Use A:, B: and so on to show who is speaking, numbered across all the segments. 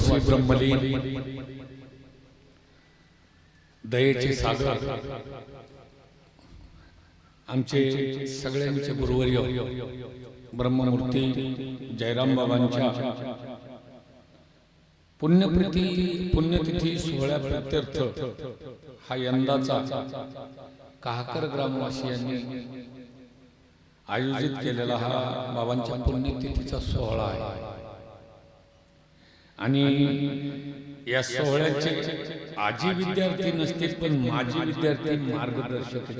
A: श्री ब्रह्मलीन दयेचे सागर आमचे सगळ्यांचे गुरुवर्य ब्रह्ममूर्ती जयराम बाबांच्या पुण्यप्रिती पुण्यतिथी सोहळ्या प्रत्यर्थ हा यंदाचा काहकर ग्रामवासियांनी आयोजित केलेला हा बाबांच्या पुण्यतिथीचा सोहळा आहे. आणि या सोहळ्याचे आजी विद्यार्थी नसतील पण माजी विद्यार्थी मार्गदर्शक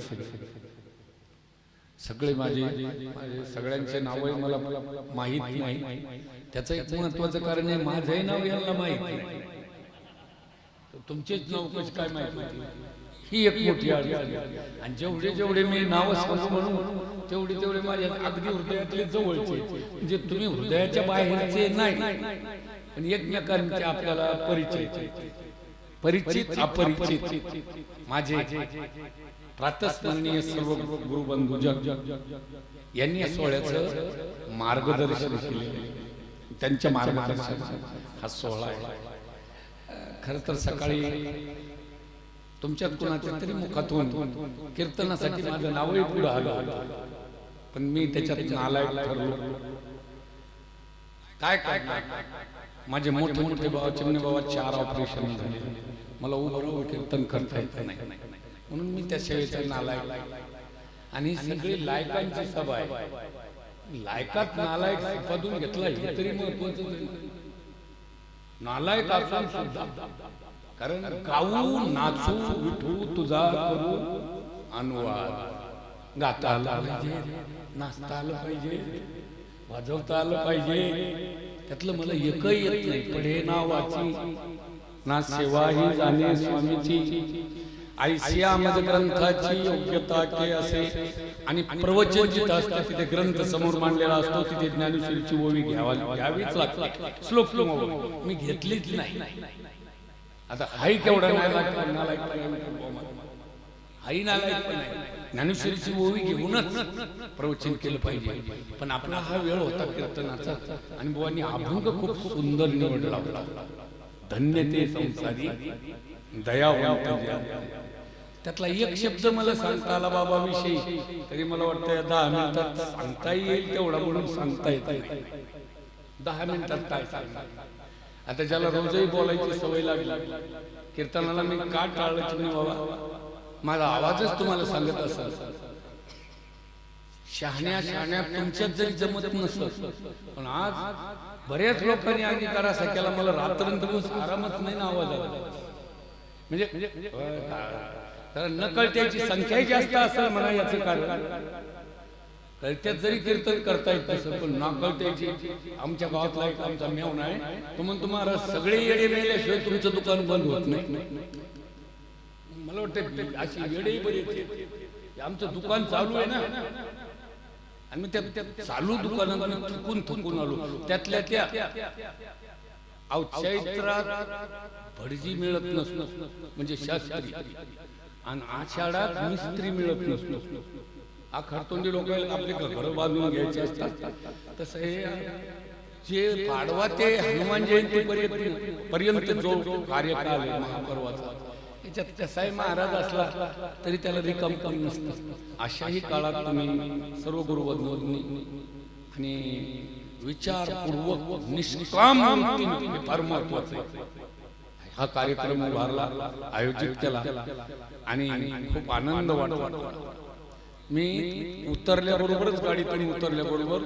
A: सगळे. माझे माझे सगळ्यांचे नावही मला माहीत नाही. त्याचं एक महत्वाचं कारण आहे माझंही नाव यांना माहीत नाही. तुमचेच नाव कसे काय माहीत? ही एक मोठी अडचण. आणि जेवढे जेवढे मी नाव सांगू म्हणून तेवढे तेवढे माझ्या अगदी हृदयातले जवळचे म्हणजे तुम्ही हृदयाच्या बाहेरचे नाही. आणि एकमेकांचे आपल्याला परिचय. परिचित अपरिचित. माझे प्रातस्मरणीय सर्व गुरुबंधू जग. यांनी या सोहळ्याचं मार्गदर्शन केले. त्यांच्या मार्गदर्शन हा सोहळा आहे. खर तर सकाळी तुमच्यात कोणाच्या तरी मुखातून कीर्तनासाठी माझं नावही पुढे आलं पण मी त्याच्यात नालायक ठरलो. काय काय माझे मोठे मोठे बाबा चिमणे बाबा चार ऑपरेशन झाले. मला उभं कीर्तन करता येत नाही म्हणून मी त्या सेवेचा नालायक आणि सगळी लायकांची सभा आहे लायकात नालायक पदून घेतला हे तरी महत्वाचं. नालायक असून सुद्धा. कारण गाऊ नाचू विठू तुझा करू अनुवाद. गाता आला पाहिजे नाचता आलं पाहिजे वाजवता आलं पाहिजे. त्यातलं मला एकही येत नाही. पढे ना वाची ना सेवा ही जाणे स्वामीची. आयसिया मज ग्रंथाची योग्यता के असे. आणि प्रवचन जिथं असतं तिथे ग्रंथ समोर मांडलेला असतो तिथे ज्ञानेश्वरीची ओवी घ्यावा घ्यावीच लागते. श्लोक श्लोक मी घेतलीच नाही. आता हाय केवढा नाही नालायक आई नालायक नाही. ज्ञानेश्वरीची ओवी घेऊनच प्रवचन केलं पाहिजे. पण आपला हा वेळ होता कीर्तनाचा आणि बुवांनी अभंग खूप सुंदर निवडला होता धन्य ते संसारी दया त्यातला एक शब्द मला सांगता आला बाबा विषयी तरी मला वाटतं दहा मिनिटात सांगता येईल तेवढा म्हणून सांगता येत दहा मिनिटात काय सांगणार? आता ज्याला रोजही बोलायची सवय लागली कीर्तनाला मी का टाळलं बाबा? माझा आवाजच तुम्हाला सांगत असेल. शहाण्या शहाण्या तुमच्यात जरी जमत नसत पण आज बऱ्याच लोकांनी आधी करा केला मला रात्रंदिवस आरामच नाही ना आवाज आला. म्हणजे, म्हणजे, म्हणजे कारण न कळत्याची संख्याही जास्त असेल म्हणा याचं कारण. कळत्यात जरी कीर्तन करता येत नसेल पण ना कळत्याची आमच्या गावातला एक आमचा मेवण आहे तो म्हणतो महाराज सगळे येडे मेल्याशिवाय तुमचं दुकान बंद होत नाही. मला वाटतं अशी वेळही बरी आमचं दुकान चालू आहे ना. आणि त्या त्या चालू दुकानात थुकून थुकून आलो. त्यातल्या त्या अहो चैत्रात भटजी मिळत नसतो म्हणजे शास्त्री. आणि आषाढात मिस्त्री मिळत नसतो हा खरतोंडी लोक आपले घर बांधून घ्यायचे असतात. तसं हे जे पाडवा ते हनुमान जयंती पर्यंत पर्यंत जो कार्यकाल आहे महापर्वाचा. त्याच्यात कसाही महाराज असला तरी त्याला रिकम कम नसतं. अशाही काळात तुम्ही सर्व गुरुबंधूंनी आणि विचारपूर्वक निष्काम फार महत्वाचं आहे. हा कार्यक्रम उभारला आयोजित केला आणि खूप आनंद वाटला. मी उतरल्याबरोबरच गाडीतून उतरल्याबरोबर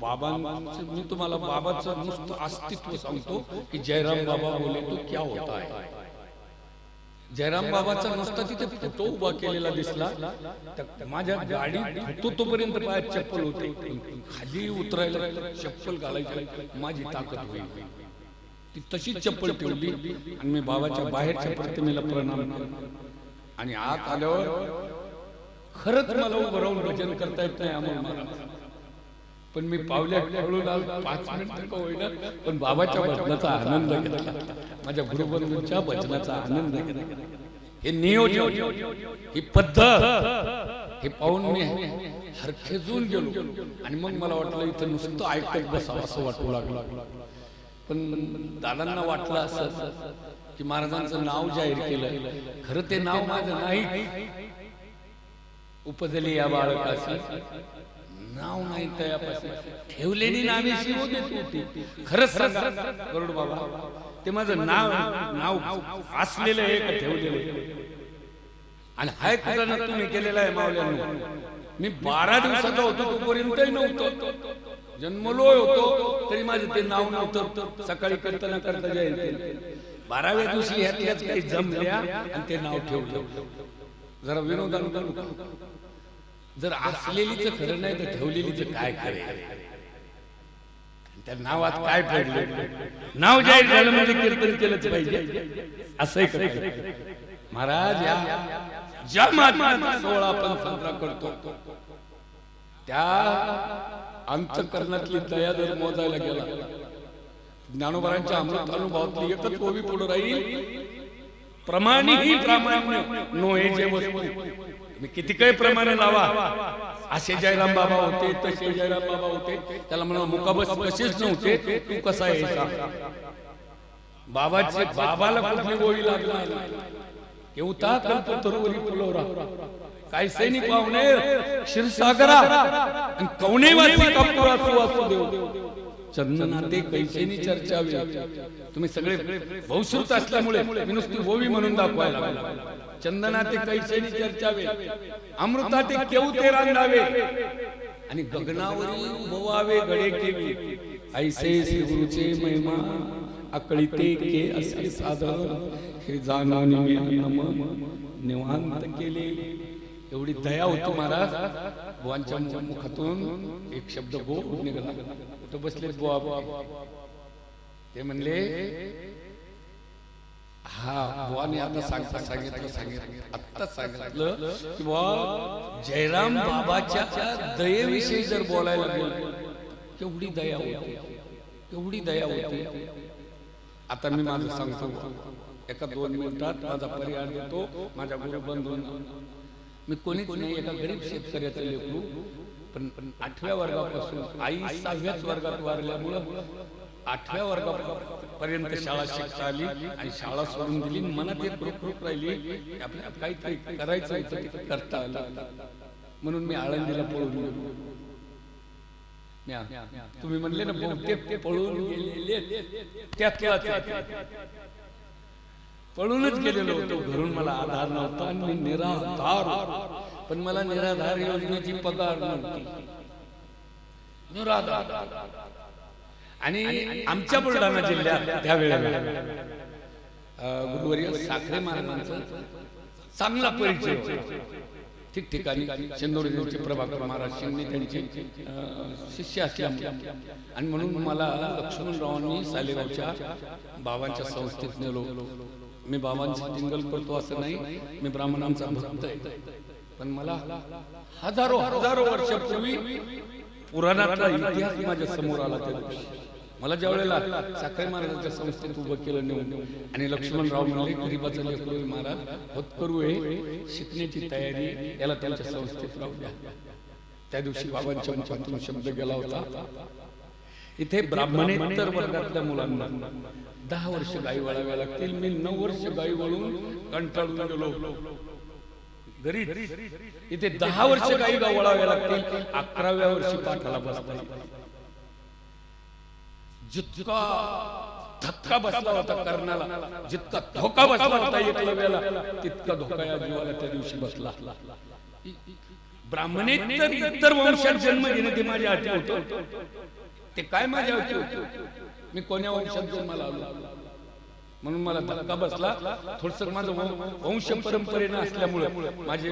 A: बाबांचं मी तुम्हाला बाबाचं नुसतं अस्तित्व सांगतो की जयराम बाबा बोले तो क्या होता है? जयराम बाबाचा नुसता तिथे फोटो उभा केलेला दिसला. तर माझ्या गाडीत तो तोपर्यंत पायात चप्पल होते. खाली उतरायला चप्पल घालायची माझी ताकद होईल. ती तशीच चप्पल ठेवली आणि मी बाबाच्या बाहेरच्या प्रतिमेला प्रणाम आणि आत आल्यावर खरंच मला उभं राहून भजन करता येत नाही आम्हाला पण मी पावल्या पाच मिनिटं होईना. पण बाबाच्या भजनाचा आनंद घेतला. माझ्या गुरुबंधूंच्या भजनाचा आनंद घेतला. हे नियोजन ही पद्धत हे पाहून मी हरखेजून गेलो. आणि मग मला वाटलं इथं नुसतं ऐकत बसावं असं वाटू लागलं. पण दादांना वाटलं असं की महाराजांचं नाव जाहीर केलं. खरं ते नाव माझं नाही. उपजली या बाळकाशी नाव नाही तयापाशी. ठेवलेली नावे शिव देत होती. खरंच सांगा गरुड बाबा ते माझं नाव नाव असलेलं आहे का ठेवलेलं आणि हाय कुठं तुम्ही केलेला आहे मावल्यांनो. मी बारा दिवसाचा होतो तोपर्यंतही नव्हतो. जन्मलोय होतो तरी माझं ते नाव नव्हतं. सकाळी करताना करता जाईल बाराव्या दिवशी ह्यातल्याच काही जमल्या आणि ते नाव ठेवलं. जरा विनोदानं करू जर असलेलीच खरं नाही तर ठेवलेलीच काय खरं त्या नावात काय पडलं? नाव जाहीर झालं म्हणजे कीर्तन केलंच पाहिजे असंही महाराज या ज्या महात्म्याचा सोहळा आपण साजरा करतो. त्या अंतकरणातली दया जर मोजायला गेला. ज्ञानोबरांच्या अमृत अनुभवातली एकच ओवी पुढे राहील. प्रमाणे ही प्रामाण्य नोहे जे वस्तू. किती काही प्रमाणे लावा. असे जयराम बाबा होते तसे जयराम बाबा होते. त्याला म्हणा मुकाबस कसेच नव्हते तू कसा यायचा? बाबाचे बाबाला कुठली गोळी लागणार? केवता कल्पतरुवरी पुलोरा काय सैनिक पाहुणे? क्षीरसागरा. कवणे कवणेवासी कपूर असू असू देव चंदना ते कैसेनी चर्चावी. तुम्ही सगळे बहुश्रुत असल्यामुळे मी नुसती ओवी म्हणून दाखवायला. चंदना ते कैसेनी चर्चावे. अमृता ते केऊ ते रांगावे आणि गगनावरी उभवावे गडे केवी. ऐसे श्री गुरुचे महिमा अकळीते के असे साधन हे जाणून मी नम निवांत केले. एवढी दया होती महाराज. मु- मुखातून एक शब्द गो निघाला. कुठं बसले बुवा ते म्हणले हा बुवाने आता सांगता सांगितलं सांगितलं आत्ताच सांगितलं की बुवा जयराम बाबाच्या दयेविषयी जर बोलायला गेलं केवढी दया होती केवढी दया होती. आता मी माझं सांगतो एका दोन मिनिटात माझा परिहार देतो माझ्या गुरु बंधून मी कोणीच नाही एका गरीब शेतकऱ्याचं लेखू पण पण आठव्या वर्गापासून आई सहाव्याच वर्गात वारल्यामुळं आठव्या वर्गापर्यंत शाळा शिकता आली आणि शाळा सोडून दिली. मनात एक रुख राहिली आपल्या काहीतरी करायचं होतं करता आलं. म्हणून मी आळंदीला पळून गेलो. तुम्ही म्हणले ना बहुतेक ते पळून गेलेले त्यातलाच पळूनच गेलेलो होतो. घरून मला आधार नव्हता आणि मी निराधार पण मला निराधार योजनेची पगार नव्हती. निराधार. आणि आमच्या बुलढाणा जिल्ह्यात त्यावेळेला अं, गुरुवर्य साखरे महाराजांचा चांगला परिचय ठिकठिकाणी चंदोरीचे प्रभाकर महाराज शिंदे त्यांचे शिष्य असल्यामुळे. आणि म्हणून मला लक्ष्मणरावांनी सालेगावच्या बाबांच्या संस्थेत नेलो. मी बाबांची टिंगल करतो असं नाही. मी ब्राह्मणांचा भक्त आहे. पण मला हजारो हजारो वर्षापूर्वी पुराणातला इतिहास माझ्यासमोर आला त्या दिवशी. मला ज्या वेळेला साखरे महाराजांच्या संस्थेत उभं केलं नेऊन आणि लक्ष्मणराव म्हणाले गरीबाचं लेकरू महाराज होत करू हे. शिकण्याची तयारी याला त्यांच्या संस्थेत राहू द्या. त्या दिवशी बाबांच्या मुखातून शब्द गेला होता. इथे ब्राह्मणेतर वर्गातल्या मुलांना दहा वर्ष गाई वळाव्या लागतील. मी नऊ वर्ष गाई वळून कंटाळून गेलो. घरी इथे दहा वर्ष गाई वळाव्या लागतील. अकराव्या वर्षी पाठाला बसता येईल. जितका धक्का बसला होता कर्णाला जितका धोका बसला होता एकलव्याला तितका धोका या जीवाला त्या दिवशी बसला. ब्राह्मणेतर इतर वंशात जन्म घेणं ते माझ्या हाती होतं. ते काय माझ्या हाती होतं? मी कोण्या वंशात जन्माला आलो? म्हणून मला धक्का बसला. थोडस माझं वंश परंपरेनं असल्यामुळं माझे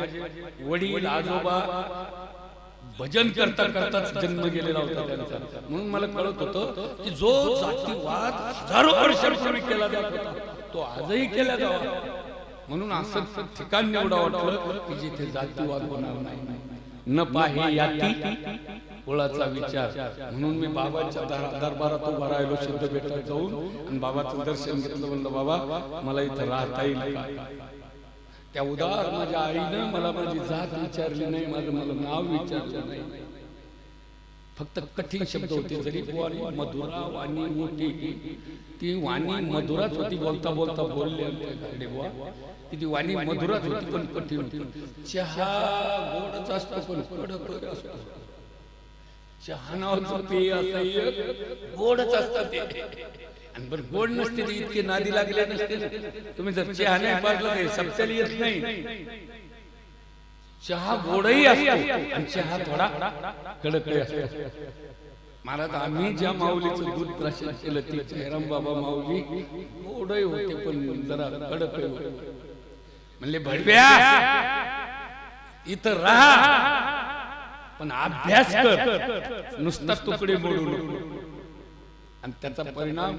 A: वडील आजोबा भजन करता करताच जन्म गेलेला होता त्यांचा. म्हणून मला कळत होतं की जो जातीवाद हजारो वर्षांपूर्वी केला जात होता तो आजही केला जावा. म्हणून असं ठिकाण निवडा वाटलं की जिथे जातीवाद होणार नाही. न पाहे याती. कुळाचा विचार. म्हणून मी बाबाच्या दरबारात उभा राहिलो शुद्ध भेटत जाऊन. आणि बाबाचं दर्शन घेतलं म्हणलं बाबा मला इथं राहता येईल त्या उदार माझ्या आईनं मला माझी जात विचारली नाही माझं मला नाव विचारलं नाही. फक्त कठीण शब्द होते जरी वाणी मधुरा वाणी मोठी. ती वाणी मधुराच होती बोलता बोलता बोलले बुवा की ती वाणी मधुराच होती पण कठीण होती. चहा गोडच असतो पण कडक असतो. चहा पेय असं गोडच असतात ते. आणि बरं गोड नसते ते इतके नादी लागले नसते तुम्ही जर चहा नाही पाजला ते सप्त्याला येत नाही. चहा गोडही असतो आणि चहा थोडा कडक असतो. महाराज आम्ही ज्या माऊलीचं दूध प्राशन केलं ते जयराम बाबा माऊली गोडही होते पण जरा कडक म्हणले भडव्या इथं राहा. पण अभ्यास कर. नुसता तुकडे मोडू आणि त्याचा परिणाम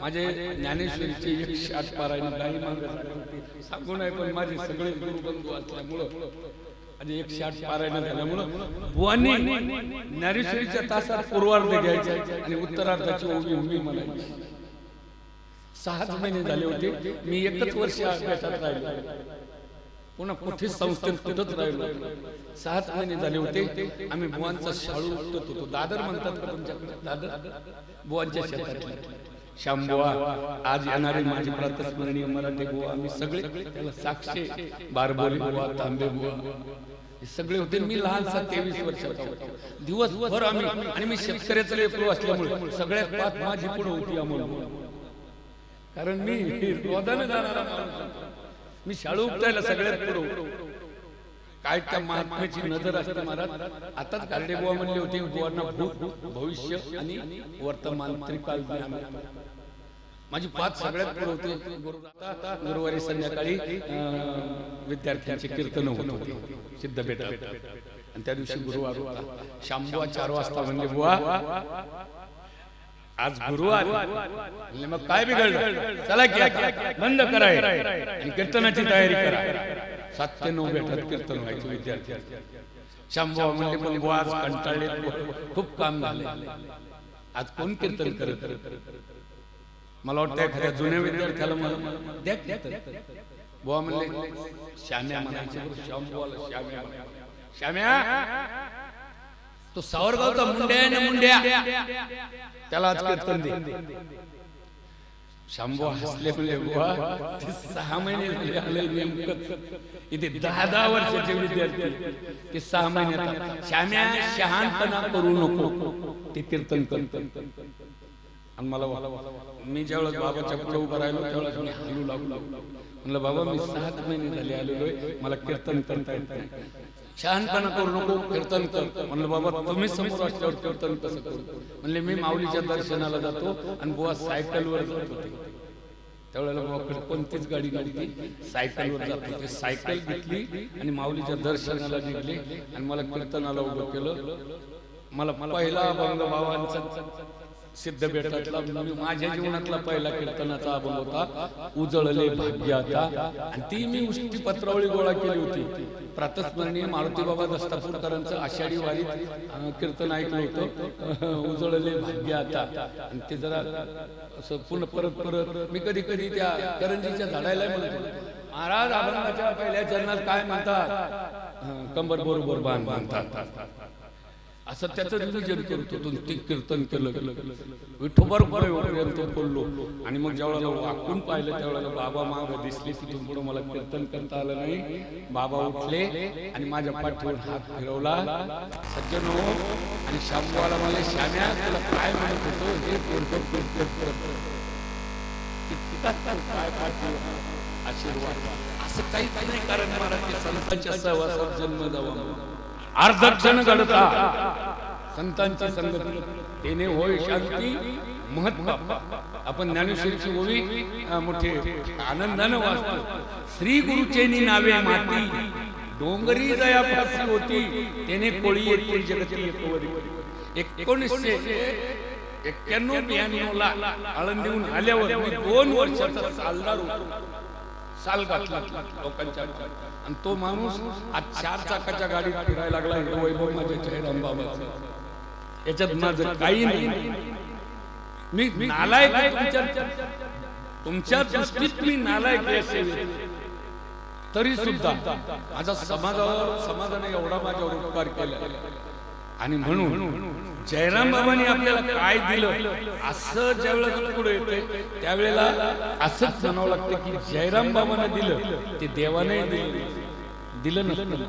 A: माझे ज्ञानेश्वरीचे एकशे आठ पारायण काही मागत. सांगू नाही पण माझे सगळे गुरुबंधू असल्यामुळं आणि एकशे आठ पारायण झाल्यामुळं बुवांनी ज्ञानेश्वरीच्या तासात पूर्वार्ध घ्यायचे आणि उत्तरार्धाची ओवी उभी म्हणायची. सहाच महिने झाले होते. मी एकच वर्ष अभ्यासात राहिलो. पुन्हा कुठेच संस्थेत कुठंच राहिलो सहाच महिने झाले होते. आम्ही बुवांचा शाळू उठत होतो. दादर म्हणतात का तुमच्याकडे दादर बुवांच्या शेतातले. श्याम बुवा आज येणारे माझे प्रातस्मरणीय मराठी बुवा आम्ही सगळे त्याला साक्षी बारबोली बुवा तांबे बुवा. हे सगळे होते. मी लहानसा तेवीस वर्षाचा होतो. दिवसभर आम्ही आणि मी शेतकऱ्याचं लेकरू असल्यामुळे सगळ्यात पाच माझी पुढे होती आम्हाला कारण मी रोदाने जाणारा माणूस. मी शाळू उपटायला सगळ्यात पुढे. काय त्या महात्म्याची नजर असते महाराज? आताच गारडे बुवा म्हणले होते बुवांना भूत भविष्य आणि वर्तमान त्रिकाल माझी पाच सगळ्यात पुढे होते. गुरु- गुरुवारी संध्याकाळी विद्यार्थ्यांचे कीर्तन होत. होते. सिद्धपेठात आणि त्या दिवशी गुरुवार होता. चार वाजता म्हणले बुवा आज गुरुवार. मग काय बिघडलं? चला की बंद कराय आणि कीर्तनाची तयारी करा. सात ते नऊ बेटात कीर्तन व्हायचे विद्यार्थी. शांबुवा म्हणले पण आज कंटाळले. खूप काम झाले. आज कोण कीर्तन करत? मला वाटतं एखाद्या जुन्या विद्यार्थ्याला मला द्या बुवा म्हणले श्याम्या म्हणायचे शांबुवाला श्याम्या. श्याम्या तो सावरगावचा मुंड्या ना मुंड्या? त्याला आज कीर्तन दे. शंभू हसले म्हणले बुवा ते सहा महिने झाले आले नेमकं. इथे दहा दहा वर्षाचे विद्यार्थी ते सहा महिन्यात श्याम्या शहाणपणा करू नको. ते कीर्तन करत आणि मला मी ज्यावेळेस बाबाच्या पुढे उभं राहिलो त्यावेळेस मी हलू लागू लागू म्हणलं बाबा मी सात महिने झाले आलेलो आहे. मला कीर्तन करता येत नाही. शहाणपणा करू नको कीर्तन कर. म्हणलं बाबा तुम्ही समोर असल्यावर कीर्तन कसं करू. म्हणले मी माऊलीच्या दर्शनाला जातो आणि बुवा सायकलवर जात होते. त्यावेळेला बाबा कोणतीच गाडी गाडी सायकलवर जात होते. सायकल घेतली आणि माऊलीच्या दर्शनाला निघले आणि मला कीर्तनाला उभं केलं. मला पहिला अभंग बाबांचा सिद्ध भेटातला मी माझ्या जीवनातला पहिला कीर्तनाचा अभंग होता उजळले भाग्य आता. आणि ती मी उष्टी पत्रावळी गोळा केली होती. प्रातस्मरणीय मारुती बाबा दस्तापूरकरांचं आषाढी वारीत कीर्तन ऐकलं होतं. उजळले भाग्य आता. आणि ते जरा असं पुन्हा परत परत मी कधी कधी त्या करंजीच्या झाडायला म्हणतो महाराज अभंगाच्या पहिल्या चरणात काय म्हणतात? कंबर बरोबर बांध बांधतात. असं त्याचं नियोजन करत ते कीर्तन केलं विठोबर पर्यंत बोललो आणि मग ज्यावेळेला वाकून पाहिलं त्यावेळेला बाबा माग दिसले तिथून पुढे मला कीर्तन करता आलं नाही. बाबा उठले आणि माझ्या पाठीवर हात फिरवला. सज्जन हो आणि शांबूवाला मला श्याम्या तुला काय म्हणत होतो? हे कीर्तन कीर्तन करतो काय आशीर्वाद. असं काहीच नाही कारण मला ते संतांच्या सहवासात जन्म द्यावा अर्धक्षण घडता संतांची संगती. तेने होय शांती महत्त्व आपण ज्ञानेश्वरीची ओळी मोठे आनंदानं वाचतो. श्री गुरुचेनी नावे माती. डोंगरी जयापासी होती. तेने कोळी येते जगती एकवरी. एकोणीसशे एक्क्याण्णव ब्याण्णव ला आळंदीहून आल्यावर मी दोन वर्षाचा सालदार होतो. साल घातला लोकांच्या आणि तो माणूस आज चार चाकाच्या गाडीत फिरायला लागला हे वैभव माझ्या जयराम बाबाचं याच्यात माझं काही नाही. मी नालायक आहे तुमच्या दृष्टीत मी नालायक. तरी सुद्धा माझा समाजावर समाजाने एवढा माझ्यावर उपकार केला. आणि म्हणून जयराम बाबांनी आपल्याला काय दिलं असं ज्यावेळेला पुढे येते त्यावेळेला असंच म्हणावं लागतं की जयराम बाबांना दिलं ते देवाने दिलं दिलं नसतं.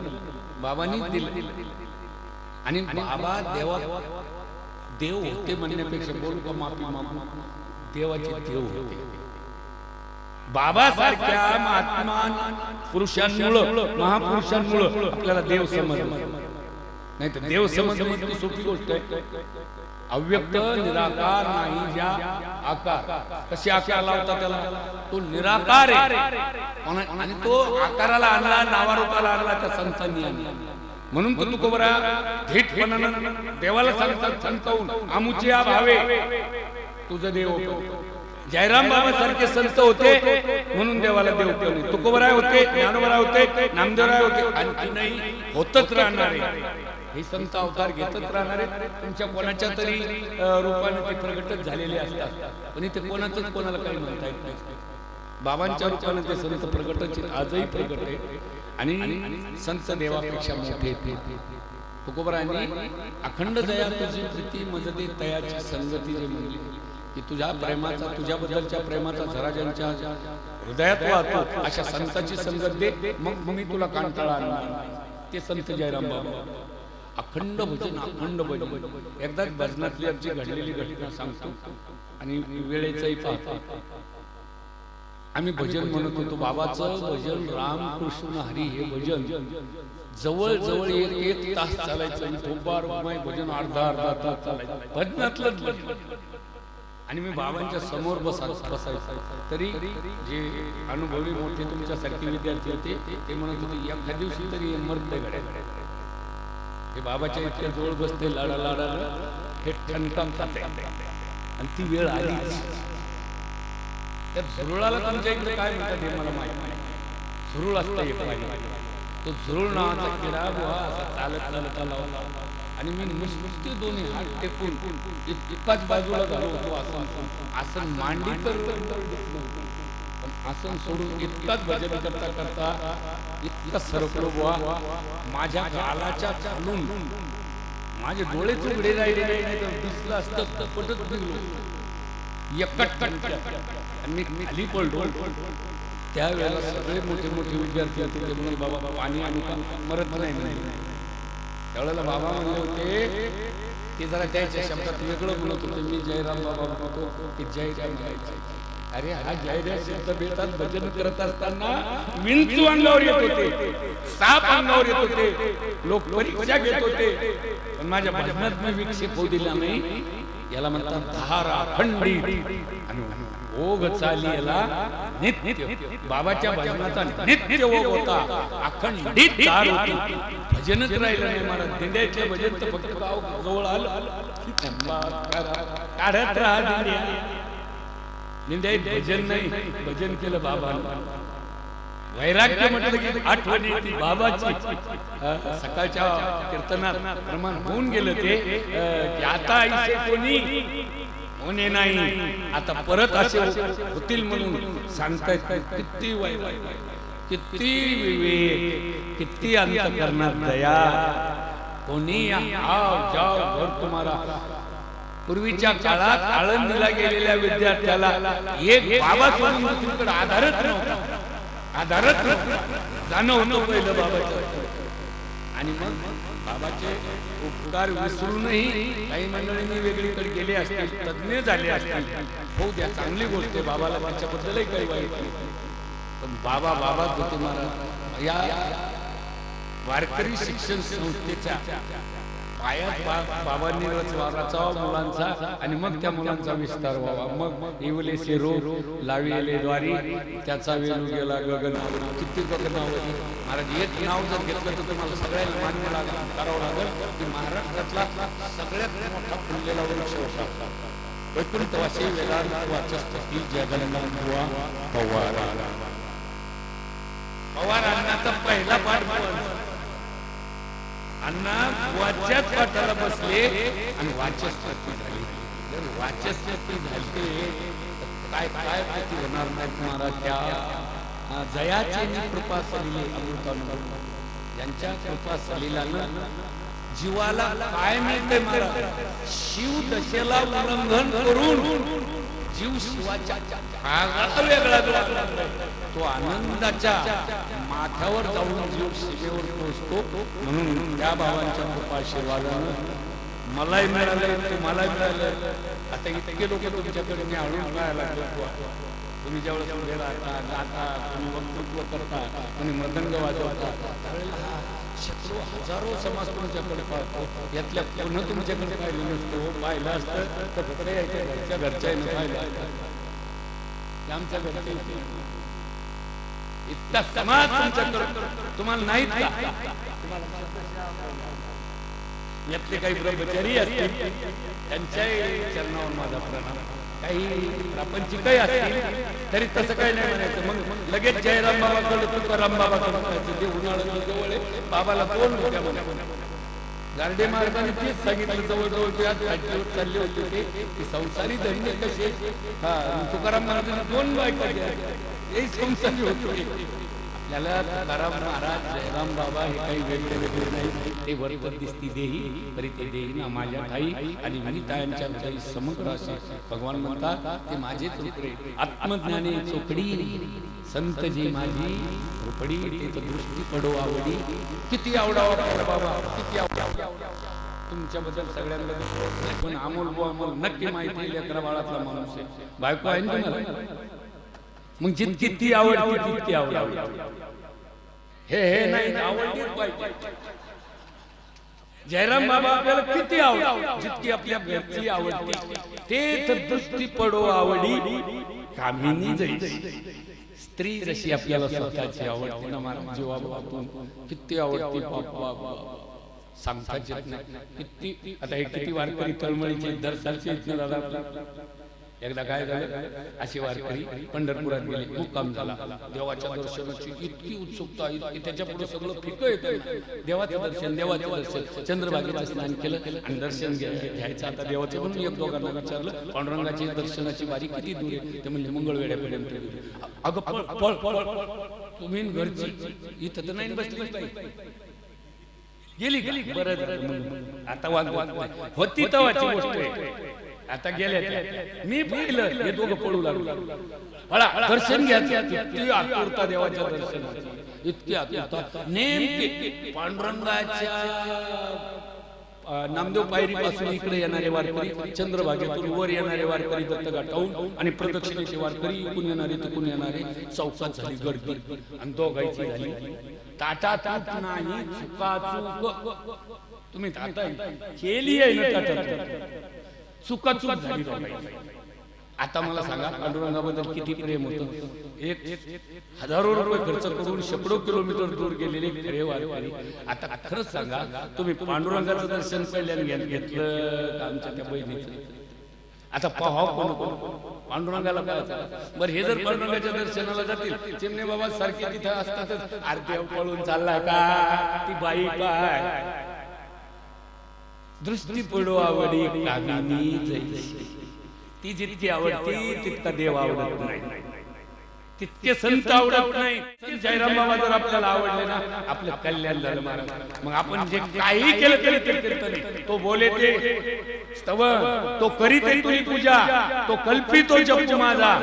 A: बाबांनी दिलं. आणि बाबा देवा देव होते म्हणण्यापेक्षा बोलू का माफी मागू? देवाचे देव होते. बाबासारख्या महात्मा पुरुषांमुळं महापुरुषांमुळं आपल्याला देव समजलं. नाही तर देव समजणं इतकी सोपी गोष्ट आहे. अव्यक्त निराकार नाही ज्या आकार. कशी आकार लावता त्याला? तो निराकार आहे. आणि- तो आकाराला आणला नावारूपाला आणला त्या संतांनी आणला म्हणून तो तुकोबरा थेटपणानं देवाला सांगतात संतवून आमुच्या भावे तुझं देव होतं. जयराम बाबा सारखे संत होते म्हणून देवाला देव केले तुकोबराय होते ज्ञानोबराय होते नामदेवराय होते. आणखीनही होतच राहणारे हे संत अवतार घेतच राहणारे तुमच्या कोणाच्या तरी रूपाने ते प्रगटच झालेले असतात. पण इथे कोणाचंच कोणाला काही म्हणता येत नाही. बाबांच्या रूपाने ते संत प्रगटच आजही प्रगट आहे आणि संत देवापेक्षा मोठे तुकोबरांनी अखंड दया तुझी प्रीती मजदे तयाची संगती जे म्हणली की तुझ्या प्रेमाचा तुझ्याबद्दलच्या प्रेमाचा झरा ज्यांच्या हृदयात वाहतो अशा संताची संगत दे. मग मी तुला कांटाळा आणणार ते संत जयराम बाबा. अखंड भजन अखंड भजन. एकदाच भजनातली आमची घडलेली घटना सांगतो आणि वेळेचाही पाहतो. आम्ही भजन म्हणत होतो बाबाचं भजन राम कृष्ण हरी हे भजन. जवळ जवळ एक एक तास चालायचं आणि भजन अर्धा अर्धा तास चालायचं. आणि मी बाबांच्या समोर बसा बसायचं. तरी जे अनुभवी मोठे तुमच्यासारखे विद्यार्थी होते ते म्हणत होते एखाद्या दिवशी तरी मर्द घड्या गड्या हे बाबाच्या इतक्या जवळ बसते लाडा लाडा हे ठणठणतात आणि ती वेळ आली त्या झुरुळाला तुमच्या इकडे काय म्हणतात हे मला माहीत नाही. झुरुळ असतं एक पाहिजे तो झुरुळ नावाचा किडा बुवा असा चालत चालत आला होता. आणि मी नुसते दोन्ही हात टेकून एकाच बाजूला झालो होतो आसन. आसन मांडी तर पण आसन सोडून इतकाच भजन करता करता इतका सरकलो बुवा. माझ्या गालाच्या खालून. माझे डोळे चुकडे राहिले दिसलं असतं पटत निघलो एकट आणि मी खाली पडलो. त्यावेळेला सगळे मोठे मोठे विद्यार्थी होते ते म्हणून बाबा पाणी आणि मरत नाही त्यावेळेला बाबा म्हणले होते ते जरा त्याच्या शब्दात वेगळं म्हणत होते. मी जयराम बाबा म्हणतो की जयराम जयराम. अरे हा जयराम शब्द बेतात भजन करत असताना विंचू अंगावर येत होते साप अंगावर येत होते लोक परीक्षा घेत होते. पण माझ्या भजनात मी विक्षेप होऊ दिला नाही. याला म्हणतात धारा खंडी. आणि ओघ चाली याला नित्य बाबाच्या भजनाचा नित्य ओघ होता. अखंडित धार होती भजनच राहिलं नाही महाराज. दिंड्याचे भजन तर फक्त गाव जवळ आलं. काढत राहा दिंड्या. दिंड्यात भजन नाही भजन केलं बाबा वैराग्य म्हटलं की आठवण येते बाबाची. सकाळच्या कीर्तनात प्रमाण होऊन गेलं ते की आता कोणी होणे नाही. आता परत असे होतील म्हणून सांगतायत किती वाय. किती विवेक किती अंत करणार दया. कोणी आव जाव घर तुम्हाला पूर्वीच्या काळात आळंदीला गेलेल्या विद्यार्थ्याला एक बाबा दुसरीकडे आधारच नव्हता. आधारच नव्हता. जाणं होतं पहिलं बाबाचं आणि मग बाबाचे उपकार विसरूनही काही मंडळींनी वेगळीकडे गेले असतील तज्ञ झाले असतील. हो द्या चांगली गोष्ट आहे. बाबाला त्याच्याबद्दलही काही वाईट पण बाबा बाबाच होते महाराज या वारकरी शिक्षण संस्थेच्या पायात बा- बाबांनी रचवा रचावा मुलांचा आणि मग त्या मुलांचा विस्तार व्हावा. मग इवले शिरो लाविले द्वारी त्याचा वेलू गेला गगन. किती गगन नाव महाराज एक नाव जर घेतलं तर तुम्हाला सगळ्यांना मान्य लागेल करावं लागेल की महाराष्ट्रातला सगळ्यात मोठा फुललेला वृक्ष होता. वैकुंठवासी वेदांत वाचस्पती जगन्नाथ पवार पवार अण्णाचा पहिला पाठ बुवांचा. अण्णा वाच्याच पाठाला बसले आणि वाचस्पती झाली. जर वाचस्पती झाली काय काय किती होणार नाही तुम्हाला त्या. जयाची कृपा सलिले अमृतानुभव यांच्या कृपा सलिलानं जीवाला काय मिळते महाराज? शिव दशेला उल्लंघन करून जीव शिवाच्या भागाला वेगळा तो आनंदाच्या माथ्यावर जाऊन जीव शिवेवर पोहोचतो म्हणून त्या भावांच्या कृपा आशीर्वादानं मलाही मिळालं तुम्हालाही मिळालं. आता इतके लोक तुमच्याकडे मी हळून राहायला लागलो तुम्ही ज्यावेळेस उभे राहता गाता तुम्ही वक्तृत्व करता तुम्ही मृदंग वाजवता त्यावेळेला शेकडो हजारो समाज तुमच्याकडे पाहतो. यातल्या पुन्हा तुमच्याकडे पाहिलं नसतो हो, पाहिलं असतं तर घरच्या याच्या घरच्या पाहिलं आमच्या घरच्या इतका समाज तुमच्याकडे. तुम्हाला नाही यातले काही ब्रह्मचारी असतील त्यांच्याही चरणावर माझा प्रणाम काही प्रापंचिकही असतील तरी तसं काही नाही म्हणायचं. मग लगेच जयराम बाबाकडे तुकाराम बाबाकडे म्हणायचं. ते उन्हाळ्यात जवळ बाबाला दोन होत्या म्हणे गार्डे महाराजांनी तेच सांगितलं. जवळजवळ ते आज फाटलीवर चालले होते ते. संसारी धन्य कसे हा तुकाराम महाराजांनी दोन बायका केल्या. हे संसारी होते आपल्याला तुकाराम महाराज जयराम बाबा हे काही वेगळे वेगळे नाही. ते वरवर दिसती देही तरी ते देही ना माझ्या ठाई आणि विनितायांच्या समग्र असे. भगवान म्हणतात ते माझेच आत्मज्ञाने आत्मज्ञानी संत जी माझी रुपडी ते दृष्टी पडो आवडी. किती आवडावं बाबा किती आवडावं. तुमच्याबद्दल सगळ्यांबद्दल पण अमोल बो अमोल नक्की माहिती लेकरा बाळातला माणूस आहे. बायको आहे ना तुम्हाला? मग जितकी ती आवडती तितकी आवडावी हे हे नाही आवडलीच पाहिजे. जयराम बाबा आपल्याला किती आवड जितकी आपल्या घरची आवडती. ते तर दृष्टी पडो आवडी. कामिनी स्त्री जशी आपल्याला स्वतःची आवडते. ना मला जीवाभावातून किती आवडते बाप. सांगताच येत नाही. किती आता हे किती वारकरी तळमळीचे दर्शनचे इथनं दादा. एकदा काय झालं? अशी वारकरी पंढरपुरात गेले. मुक्काम झाला. देवाच्या दर्शनाची इतकी उत्सुकता इतकी त्याच्या पुढे सगळं फिकं येतं. देवाचं दर्शन देवाचं दर्शन. चंद्रभागेचं स्नान केलं आणि दर्शन घ्यायचं. आता देवाचं म्हणून एक दोघांना विचारलं पांडुरंगाची दर्शनाची वारी किती दूर आहे? ते म्हणजे मंगळवेड्यापर्यंत अगं पळ पळ पळ तुम्ही घरची. इथं तर नाही बसली गेली गेली बरं आता वाद वाद वाद. होती तवाची गोष्ट आहे. आता त्या. मी पाहिलं हे दोघं पळू लागलो. हळा दर्शन घ्यायचं इतकी आतुरता देवाच्या दर्शनाची. इतकी आतुरता. नेमके पांडुरंगाच्या नामदेव पायरी पासून इकडे येणारे वारकरी चंद्रभागेतून वर येणारे वारकरी दत्तघाटाहून आणि प्रदक्षिणेचे वारकरी इकडून येणारे तिकडून येणारे चौकात झाली गर्दी. आणि दोघांची झाली. टाटा ताट नाही चुका चूक तुम्ही ताटा केली आहे ना टाटा चुका चूक झाली. आता मला सांगा पांडुरंगाबद्दल किती प्रेम होतं? एक हजारो रुपये खर्च करून शेकडो किलोमीटर दूर गेलेले खरे वारकरी आता खरंच सांगा तुम्ही पांडुरंगाचं दर्शन पहिल्याने घ्या- घेतलं आमच्या त्या बहिणीचं? आता पाहा कोण कोण पांडुरंगाला बरं हे जर पांडुरंगाच्या दर्शनाला जातील चिमणे बाबा सारखे तिथं असतातच. आरती पळून चालला का ती बाई काय दृष्टी पडो आवडी कामिनी जैसे। ती जितकी आवडती तितका देव आवडत नाही। तितके संत आवडत नाही। जयराम बाबा जर आपल्याला आवडले ना आपलं कल्याण झालं महाराज। मग आपण जे काही केलं तरी ते कीर्तन तो बोले ते स्तव तो करीत तुझी पूजा तो कल्पितो जप माझा।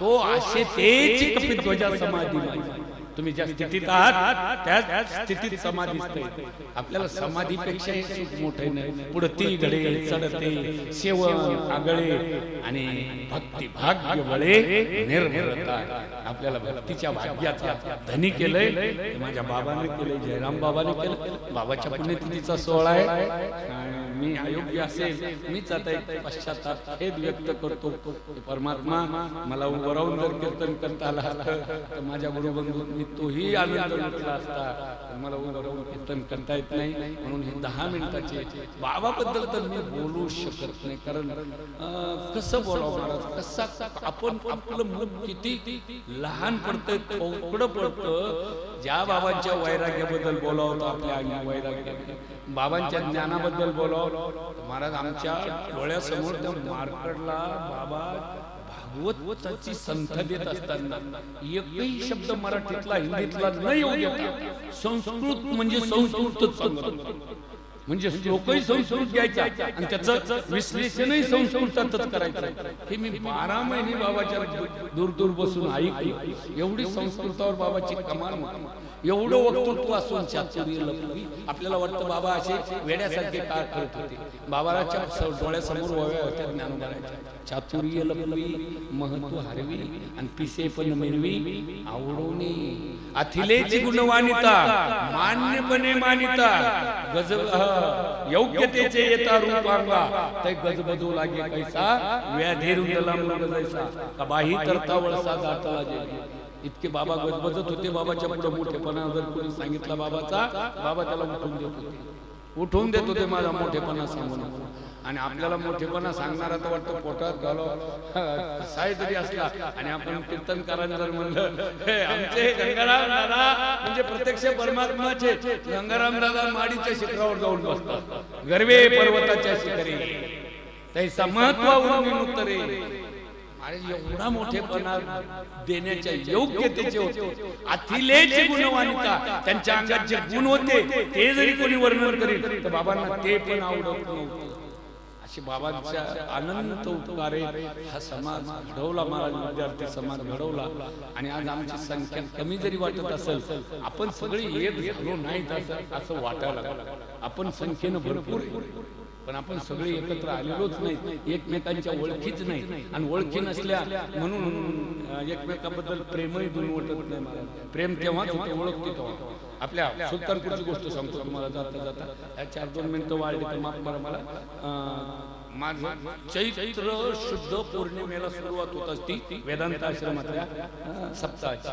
A: तो असे तेच कपित ध्वजा समाधी माझी तुम्ही ज्या स्थितीत आहात त्याच स्थितीत समाधी आपल्याला समाधीपेक्षा हे सुख मोठे नाही पुढे ती घडे चढते सेवन आगळे आणि भक्ती भाग्य बळे निर्मलता आपल्याला भक्तीच्या भाग्याचा धनी केलंय. माझ्या बाबाने केलंय जयराम बाबाने केलं बाबाच्या पुण्यतिथीचा सोहळा आहे. आणि मी अयोग्य असेल मीच आता एक पश्चाताप हेच व्यक्त करतो. परमात्मा मला वरावून जर कीर्तन करता आला असतं तर माझ्या गुरुबंधूंनी तोही आनंद लुटला असता. मला उभं कीर्तन करता येत नाही. म्हणून हे दहा मिनिटाचे बाबाबद्दल तर मी बोलू शकत नाही. कारण कसं बोलावं महाराज? कसा आपण आपलं मुख किती लहान पडतंय पडतं ज्या बाबांच्या वैराग्याबद्दल बोलावं तर आपल्या अंगी वैराग्य. बाबांच्या ज्ञानाबद्दल बोलावं महाराज आमच्या डोळ्यासमोर त्या मार्कडला बाबा भागवताची संथ देत असताना एकही शब्द मराठीतला हिंदीतला न येऊ देता संस्कृत म्हणजे संस्कृतच म्हणजे श्लोकही संस्कृत घ्यायचा आणि त्याचं विश्लेषणही संस्कृतातच करायचं. हे मी बारा महिने बाबाच्या दूर दूर बसून ऐकलं. एवढी संस्कृतावर बाबाची कमाल होती. एवढं वक्तृत्व असून चातुर्य लपवी आपल्याला वाटतं बाबा असे वेड्यासारखे काय करत होते. बाबाच्या डोळ्यासमोर वव्या होत्या ज्ञानोबाराच्या चातुर्य लपवी महत्त्व हरवी आणि पिसे पण मिळवी आवडवणे अथिलेची गुणवानिता मान्यपणे मानिता. गज योग्यतेचे येता रूपांगा. ते गजबजू लागे कैसा? व्याधेरून लांब गजायचा. का बाही करता वळसा दाटला जे इतके बाबा गजबजत होते बाबाच्या पुढे मोठेपणा जर कोणी सांगितला बाबाचा बाबा त्याला उठून देत होते. उठवून देत होते माझा मोठेपणा सांगून. आणि आपल्याला मोठेपणा सांगणारा तर वाटतं पोटात घालो साय जरी असला आणि आपण कीर्तनकारांनी जर म्हणलं "हे, आमचे गंगाराम दादा म्हणजे प्रत्यक्ष परमात्माचे गंगाराम दादा माडीच्या शिखरावर जाऊन बसतात. गर्वे पर्वताच्या शिखरी. तैसा महत्वावरून उत्तरे अरे एवढा मोठेपणा देण्याच्या योग्यतेचे होते. अथिलेचे गुणवानिता त्यांच्या अंगात जे गुण होते ते जरी कोणी वर्णन करील तर बाबांना ते पण आवडत नव्हतं. असे बाबांच्या अनंत उपकारे हा समाज घडवला महाराज विद्यार्थी समाज घडवला. आणि आज आमची संख्या कमी जरी वाटत असेल आपण सगळे एक झालो नाहीत असं असं वाटायला आपण संख्येनं भरपूर. पण आपण सगळे एकत्र आलेलोच नाहीत. एकमेकांच्या ओळखीच नाही आणि ओळखी नसल्या म्हणून एकमेकाबद्दल प्रेमही दूर वाटत नाही मला. प्रेम तेव्हा होते तेव्हा आपल्या सुलतानपूरची गोष्ट सांगतो तुम्हाला जाता जाता. या चार दोन मिनिटं वाढली तर माफ करा मला. माझं चैत्र शुद्ध पौर्णिमेला सुरुवात होत असती वेदांत आश्रमातल्या सप्ताहाची.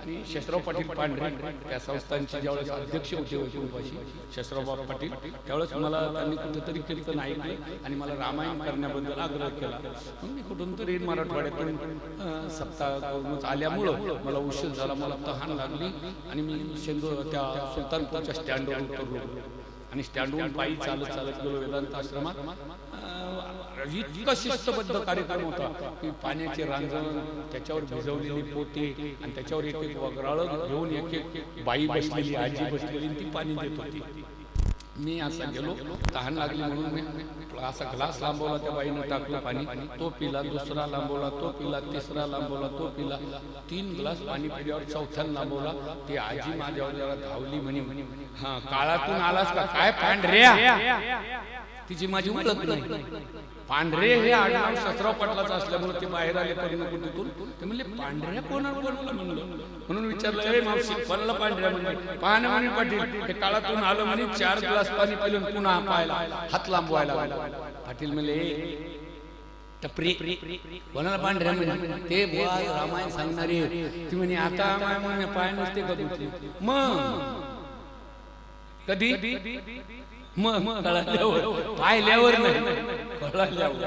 A: आणि शस्त्राव पाटील पांढरे त्या संस्थांचे ज्यावेळेस अध्यक्ष होते वैकुंठाशी शस्त्रावबाब पाटील त्यावेळेस मला त्यांनी कुठेतरी कीर्तन ऐकले आणि मला रामायण करण्याबद्दल आग्रह केला. मग मी कुठून तरी मराठवाड्यातून सप्ताह आल्यामुळं मला उशीर झाला मला तहान लागली आणि मी शेंदूर त्या सुलतानपूरच्या स्टँडवर उतरलो. आणि स्टँडवरून पायी चालत चालत गेलो वेदांत आश्रमात इतका शिस्तबद्ध कार्यक्रम होता की पाण्याचे रांजण त्याच्यावर भिजवलेली पोते आणि त्याच्यावर एक एक वगराळ घेऊन एक एक बाई बसलेली आजी बसलेली ती पाणी देत होती. मी असा गेलो तहान लागली म्हणून मी असा ग्लास लांबवला त्या बाईनं टाकलं पाणी. तो पिला दुसरा लांबवला तो पिला तिसरा लांबवला तो पिला. तीन ग्लास पाणी पिल्यावर चौथ्याला लांबवला. ती आजी माझ्यावर जरा धावली म्हणे हा काळातून आलास का? काय पांढऱ्या? तिची माझी ओळख नाही. पांढरे हे आडनाव शस्त्राव पाटलाचं असल्यामुळे ते बाहेर आले परिणकुटीतून ते म्हणले पांढऱ्या कोणाला बनवलं म्हणलं? म्हणून विचारलं अरे मावशी कोणाला पांढऱ्या म्हणजे. पाहणं म्हणे पाटील हे काळातून आलं म्हणे चार ग्लास पाणी पिलं पुन्हा पाहायला हात लांबवायला पाटील म्हणले टपरी कोणाला पांढऱ्या म्हणे. ते बुवा रामायण सांगणारे. ती म्हणे आता पाय नसते कधी मग? कधी? मग कळाल्यावर पाहिल्यावर नाही. कळाल्यावर.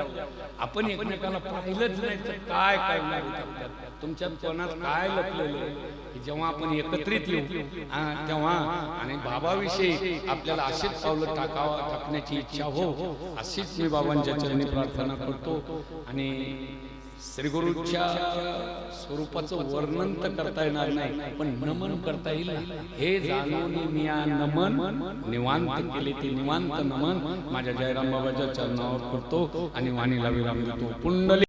A: आपण एकमेकाला पाहिलंच नाही तर काय करणार तुमच्या कोणात काय लपलेलं की जेव्हा आपण एकत्रित येऊ तेव्हा आणि बाबाविषयी आपल्याला अशीच पावलं टाकावा टाकण्याची इच्छा हो अशीच मी बाबांच्या चरणी प्रार्थना करतो. आणि श्री गुरुच्या स्वरूपाचं वर्णन तर करता येणार नाही पण नमन करता येईल ना. हे जाणून मी या नमन निवांत केले ते निवांत नमन माझ्या जयराम बाबाच्या चरणावर करतो आणि वाणीला विराम देतो पुंडली